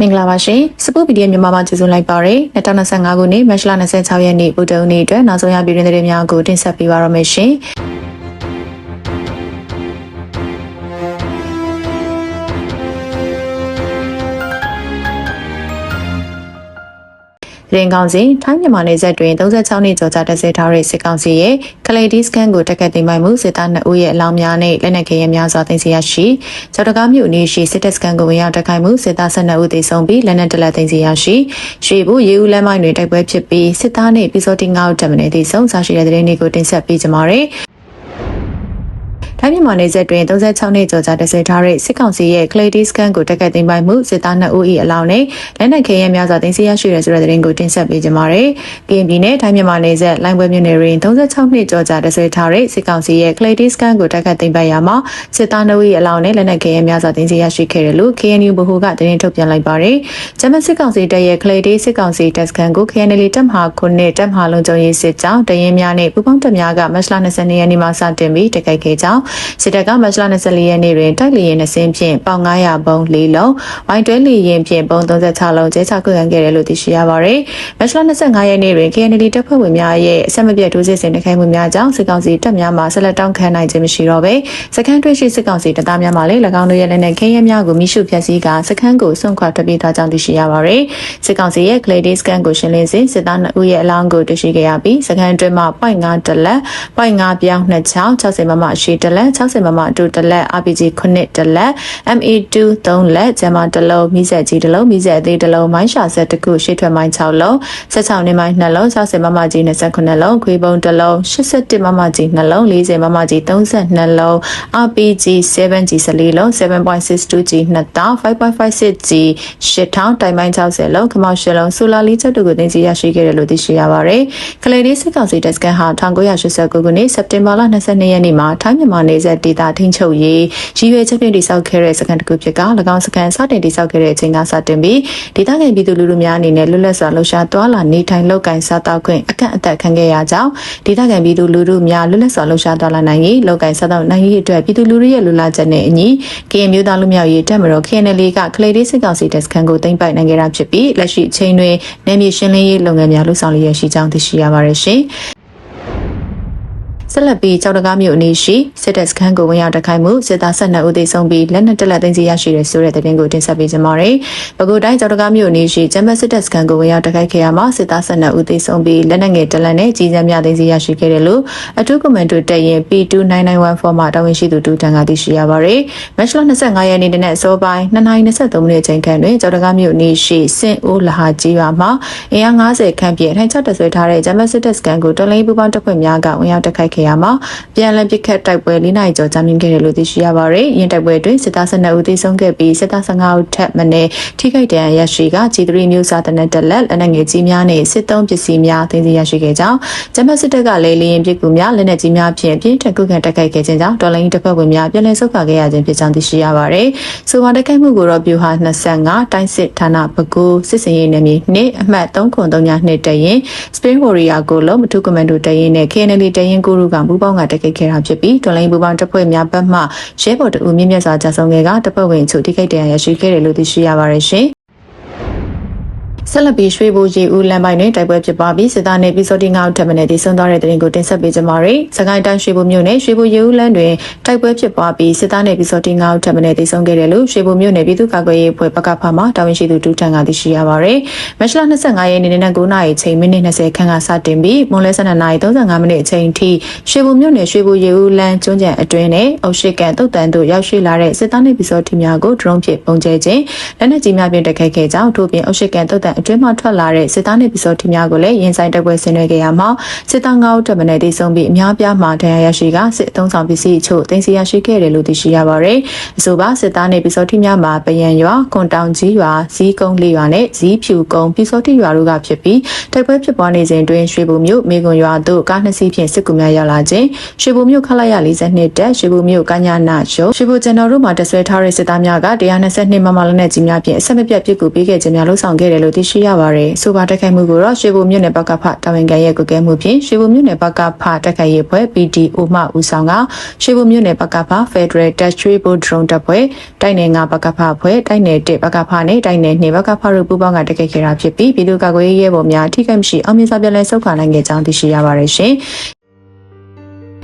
မင်္ဂလာပါရှင်စပုတ်ပီဒီယမြန်မာမှာကျေးဇူးလိုက်ပါရယ်2025ခုနှစ်မတ်လ26ရက်နေ့ဗုဒ္ဓဟူးနေ့အတွက်နောက်ဆုံးရပြည်တွင်သတင်းများကိုတင်ဆက်ပေးပါရမယ်ရှင် ရင်ကောင်စီထိုင်းမြန်မာနယ်စပ်တွင်36နှစ်ကျော်ကြာတက်ဆဲထားတဲ့စစ်ကောင်စီရဲ့ကလေးဒီစကန်ကိုတက်ခတ်သိမ်းပိုက်မှုစစ်သား2ဦးရဲ့အလောင်းများနဲ့လက်နက်ခဲယမ်းများစွာသိမ်းဆည်းရရှိကျောက်တကားမြို့နေရှိစစ်တပ်စကန်ကိုဝင်ရောက်တိုက်ခိုက်မှုစစ်သား12ဦးသေဆုံးပြီးလက်နက်တလက်သိမ်းဆည်းရရှိရွှေဘူးရေဦးလမ်းမိုင်းတွင်တိုက်ပွဲဖြစ်ပြီးစစ်သားနဲ့ပီစောတင်9ဦးတက်မနေသေဆုံးဆရှိတဲ့တဲ့တွေကိုတင်ဆက်ပေးကြပါမယ် ထိုင်းမြန်မာနယ်စပ်တွင်36နှစ်ကျော်ကြာတဆဲထားတဲ့စစ်ကောင်စီရဲ့ Clay Scan ကိုတက်ခတ်သိမ်းပိုက်မှုစစ်သား2ဦး၏အလောင်းနဲ့လက်နက်ခဲယမ်းများစွာတင်စီရရှိရဆိုတဲ့သတင်းကိုတင်ဆက်ပေးကြပါမယ်။ကရင်ပြည်နယ်ထိုင်းမြန်မာနယ်စပ်လိုင်းပွဲမြို့နယ်တွင်36နှစ်ကျော်ကြာတဆဲထားတဲ့စစ်ကောင်စီရဲ့ Clay Scan ကိုတက်ခတ်သိမ်းပိုက်ရမှာစစ်သား2ဦး၏အလောင်းနဲ့လက်နက်ခဲယမ်းများစွာတင်စီရရှိခဲ့တယ်လို့ KNU ဗဟိုကသတင်းထုတ်ပြန်လိုက်ပါတယ်။ဂျမစစ်ကောင်စီတပ်ရဲ့ Clay စစ်ကောင်စီတပ်စခန်းကို KNL တပ်မဟာခုနှစ်တပ်မဟာလုံးချုပ်ရေးစစ်ကြောင်းတရင်များနဲ့ပူးပေါင်းတပ်များကမတ်လ22ရက်နေ့မှာစတင်ပြီးတိုက်ခိုက်ခဲ့ကြောင်းစစ်တပ်ကမတ်လ24ရက်နေ့တွင်တိုက်လေရင်နှစင်းဖြင့်ပေါင်900ဘုံ၄လုံးဝိုင်းတွဲလေရင်ဖြင့်ဘုံ36လုံးကျဲချခွင့်ခံခဲ့တယ်လို့သိရှိရပါတယ်။မတ်လ25ရက်နေ့တွင် KNL တပ်ဖွဲ့ဝင်များရဲ့အဆက်မပြတ်ဒုစစ်စင်တိုက်ခိုက်မှုများကြောင့်စစ်ကောင်စီတပ်များမှဆက်လက်တောင်းခံနိုင်ခြင်းမရှိတော့ဘဲစခန်းတွင်းရှိစစ်ကောင်စီတပ်သားများမှလည်း၎င်းတို့ရဲ့လက်နက်ခဲယမ်းများကိုမိရှုဖျက်ဆီးကာစခန်းကိုစွန့်ခွာထွက်ပြေးသွားကြောင်းသိရှိရပါတယ်။စစ်ကောင်စီရဲ့ Clay Day Scan ကိုရှင်းလင်းစဉ်စစ်သား2ဦးရဲ့အလောင်းကိုတွေ့ရှိခဲ့ရပြီးစခန်းတွင်းမှ0.5တလက်0.5ပြောင်း2ချောင်း60မမရှိတလက်60မမ2တလက် RPG 9တလက် MA2 3လက်ဂျမတလုံးမိဆက်ကြီးတလုံးမိဆက်သေးတလုံးမိုင်းရှာဆက်တစ်ခုရှေ့ထွက်မိုင်း6လုံး16နေမိုင်း2လုံး60မမကြီး29လုံးခွေးပုံတလုံး81မမကြီး2လုံး40မမကြီး32လုံး RPG 7G 14လုံး 7.62G 2000 5.56G 8000တိုင်မိုင်း60လုံးခမောက်10လုံးဆိုလာလီချက်တို့ကိုတင်စီရရှိခဲ့တယ်လို့သိရှိရပါတယ်။ကလေးလေးစစ်ကောင်စီတပ်စကန်ဟာ1989ခုနှစ်စက်တင်ဘာလ22ရက်နေ့မှာထိုင်းမြန်မာနယ်စပ်ဒေသထိန်းချုပ်ရေးရည်ရွယ်ချက်ဖြင့်တည်ဆောက်ခဲ့တဲ့စကန်တစ်ခုဖြစ်က၎င်းစကန်စတင်တည်ဆောက်ခဲ့တဲ့အချိန်ကစတင်ပြီးဒေသခံပြည်သူလူထုများအနေနဲ့လွတ်လပ်စွာလှုပ်ရှားသွားလာနေထိုင်လုပ်ကိုင်စားသောက်ခွင့်အကန့်အသတ်ခံခဲ့ရကြောင်းဒေသခံပြည်သူလူထုများလွတ်လပ်စွာလှုပ်ရှားသွားလာနိုင်ရေးလုပ်ကိုင်စားသောက်နိုင်ရေးအတွက်ပြည်သူလူထုရဲ့လူလာချက်နဲ့အညီကရင်မျိုးသားလူမျိုးရေးတက်မတော် KNL ကကလေးလေးစစ်ကောင်စီတပ်စခန်းကိုတင်ပိုက်နိုင်ခဲ့တာဖြစ်ပြီးလက်ရှိအချိန်တွင်နယ်မြေရှင်းလင်းရေးလုပ်ငန်းများလှုပ်ဆောင်လျက်ရှိကြောင်းသိရှိရပါတယ်ရှင်။ ဆက်လက်ပြီးကြောက်တကားမြို့အနီးရှိစစ်တပ်စခန်းကိုဝင်ရောက်တိုက်ခိုက်မှုစစ်သား12ဦးသေဆုံးပြီးလက်နက်တလက်သိမ်းဆီးရရှိတဲ့ဆိုတဲ့သတင်းကိုတင်ဆက်ပေးကြပါမယ်။ပဲခူးတိုင်းကြောက်တကားမြို့အနီးရှိဂျမတ်စစ်တပ်စခန်းကိုဝင်ရောက်တိုက်ခိုက်ခဲ့ရမှာစစ်သား12ဦးသေဆုံးပြီးလက်နက်ငယ်တလက်နဲ့ကြီးစံများသိမ်းဆီးရရှိခဲ့တယ်လို့အထူးကွန်မန်ဒိုတပ်ရင် P2991 မှတာဝန်ရှိသူတူတန်ကသိရှိရပါတယ်။မတ်လ25ရက်နေ့တနက်အစောပိုင်း2:23မိနစ်အချိန်ခန့်တွင်ကြောက်တကားမြို့အနီးရှိစင်အိုးလဟာကြီးရွာမှာအင်အား90ခန့်ပြည့်ထိုင်ချတဆွဲထားတဲ့ဂျမတ်စစ်တပ်စခန်းကိုတော်လိုင်းပူပေါင်းတပ်ဖွဲ့များကဝင်ရောက်တိုက်ခိုက်ခဲ့ရမှာပြန်လည်ပစ်ခတ်တိုက်ပွဲ၄နိုင်ကျော်ကြာမြင့်ခဲ့တယ်လို့သိရှိရပါတယ်။ယင်းတိုက်ပွဲတွင်စစ်သား12ဦးသေဆုံးခဲ့ပြီးစစ်သား15ဦးထက်မနည်းထိခိုက်ဒဏ်ရာရရှိက G3 မျိုးစားတနက်တက်လက်လက်နက်ငယ်ကြီးများနဲ့စစ်သုံးပစ္စည်းများသိမ်းဆည်းရရှိခဲ့ကြောင်းဂျမတ်စစ်တပ်ကလည်းလေရင်ပစ်ကူများလက်နက်ကြီးများဖြင့်ပြင်းထန်ကုခံတိုက်ခိုက်ခဲ့ခြင်းကြောင့်တော်လိုင်းတပ်ဖွဲ့ဝင်များပြန်လည်ဆုတ်ခွာခဲ့ရခြင်းဖြစ်ကြောင်းသိရှိရပါတယ်။ဆိုပါတိုက်ခိုက်မှုကိုတော့ပြူဟာ25တိုင်းစစ်ဌာနပကူစစ်စင်ရေးနယ်မြေနှင့်အမှတ်303ညနှစ်တရင် Spain Warrior ကိုလုံးမထုကွန်မန်ဒိုတရင်နဲ့ KNL တရင်ကိုရုကပူးပေါင်းကတိုက်ခိုက်ခဲ့တာဖြစ်ပြီးတော်လိုင်းပူပေါင်းတပ်ဖွဲ့များဘက်မှရဲဘော်တအူမြင့်မြတ်စွာကြာဆုံးခဲ့ကတပ်ဖွဲ့ဝင်ချို့ထိခိုက်ဒဏ်ရာရရှိခဲ့တယ်လို့သိရှိရပါတယ်ရှင် ဆက်လက်ပြီးရွှေဘိုရီဦးလမ်းပိုင်းတွင်တိုက်ပွဲဖြစ်ပွားပြီးစစ်သားနှင့်ပြည်စောတိငါ့ထပ်မံတည်ဆုံသွားတဲ့တဲ့ရင်ကိုတင်ဆက်ပေးကြပါမယ်။စကိုင်းတိုင်းရွှေဘိုမြို့နယ်ရွှေဘိုရီဦးလမ်းတွင်တိုက်ပွဲဖြစ်ပွားပြီးစစ်သားနှင့်ပြည်စောတိငါ့ထပ်မံတည်ဆုံခဲ့တယ်လို့ရွှေဘိုမြို့နယ်ပြည်သူ့ကာကွယ်ရေးအဖွဲ့ပကဖမှတာဝန်ရှိသူဒူတန်ကသိရှိရပါမယ်။မတ်လ25ရက်နေ့နေ့နက်9:00နာရီချိန်မိနစ်20ခန့်ကစတင်ပြီးမွန်လဲ12နာရီ35မိနစ်အချိန်ထိရွှေဘိုမြို့နယ်ရွှေဘိုရီဦးလမ်းကျွန်းကျန်အတွင်းနဲ့အုတ်ရှိကန်တုတ်တန်တို့ရောက်ရှိလာတဲ့စစ်သားနှင့်ပြည်စောတိများကိုဒရုန်းဖြင့်ပုံကျဲခြင်းလက်နက်ကြီးများဖြင့်တိုက်ခိုက်ခဲ့ကြောင်းထို့ပြင်အုတ်ရှိကန်တုတ်တန်အတွင်းမှထွက်လာတဲ့စစ်သားနှင့်ပစ္စည်းထီများကိုလည်းရင်ဆိုင်တိုက်ပွဲဆင်နွှဲခဲ့ရမှာစစ်သား9ဦးတပ်မံနဲ့တည်ဆုံပြီးအများပြားမှဒဏ်ရာရရှိကစစ်အုံဆောင်ပစ္စည်းအချို့တင်စီရရှိခဲ့တယ်လို့သိရှိရပါတယ်။အဆိုပါစစ်သားနှင့်ပစ္စည်းထီများမှာပယံရွာ၊ခွန်တောင်ကြီးရွာ၊ဇီးကုန်းလေးရွာနဲ့ဇီးဖြူကုန်းပစ္စည်းထီရွာတို့ကဖြစ်ပြီးတိုက်ပွဲဖြစ်ပွားနေစဉ်တွင်ရွှေဘုံမြို့မေကွန်ရွာတို့ကားနှစ်စီးဖြင့်စစ်ကူများရောက်လာခြင်းရွှေဘုံမြို့ခလိုက်ရ42တက်ရွှေဘုံမြို့ကညာနာရုံရွှေဘုံကျွန်တော်တို့မှာတဆွဲထားတဲ့စစ်သားများက122မမလက်နက်ကြီးများဖြင့်အဆက်မပြတ်ပစ်ကူပေးခဲ့ခြင်းများလှုံ့ဆော်ခဲ့တယ်လို့သိရှိရပါတယ်။ဆိုပါတက်ခိုက်မှုကိုတော့ရွှေဘုံမြို့နယ်ဘက်ကဖတာဝန်ခံရဲ့ကုကဲမှုဖြင့်ရွှေဘုံမြို့နယ်ဘက်ကဖတက်ခိုက်ရေးဖွဲ့ PDO မှဦးဆောင်ကရွှေဘုံမြို့နယ်ဘက်ကဖ Federal Tertiary Board Drone တပ်ဖွဲ့တိုက်နယ်9ဘက်ကဖဖွဲ့တိုက်နယ်1ဘက်ကဖနဲ့တိုက်နယ်2ဘက်ကဖတို့ပူးပေါင်းကတက်ခိုက်ခဲ့တာဖြစ်ပြီးပြည်သူ့ကာကွယ်ရေးရဲဘော်များအထိကိမရှိအောင်မြင်စွာပြန်လည်ဆုတ်ခွာနိုင်ခဲ့ကြောင်းသိရှိရပါတယ်ရှင်။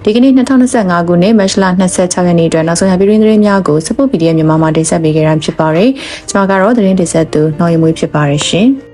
ဒီကနေ့2025ခုနှစ်မတ်လ26ရက်နေ့အတွက်နောက်ဆုံးရပြည်တွင်းသတင်းများကိုစပုတ် PDF မြန်မာမှာတင်ဆက်ပေးကြတာဖြစ်ပါတယ်။ကျွန်မကတော့သတင်းတင်ဆက်သူနှော်ရီမွေးဖြစ်ပါတယ်ရှင်။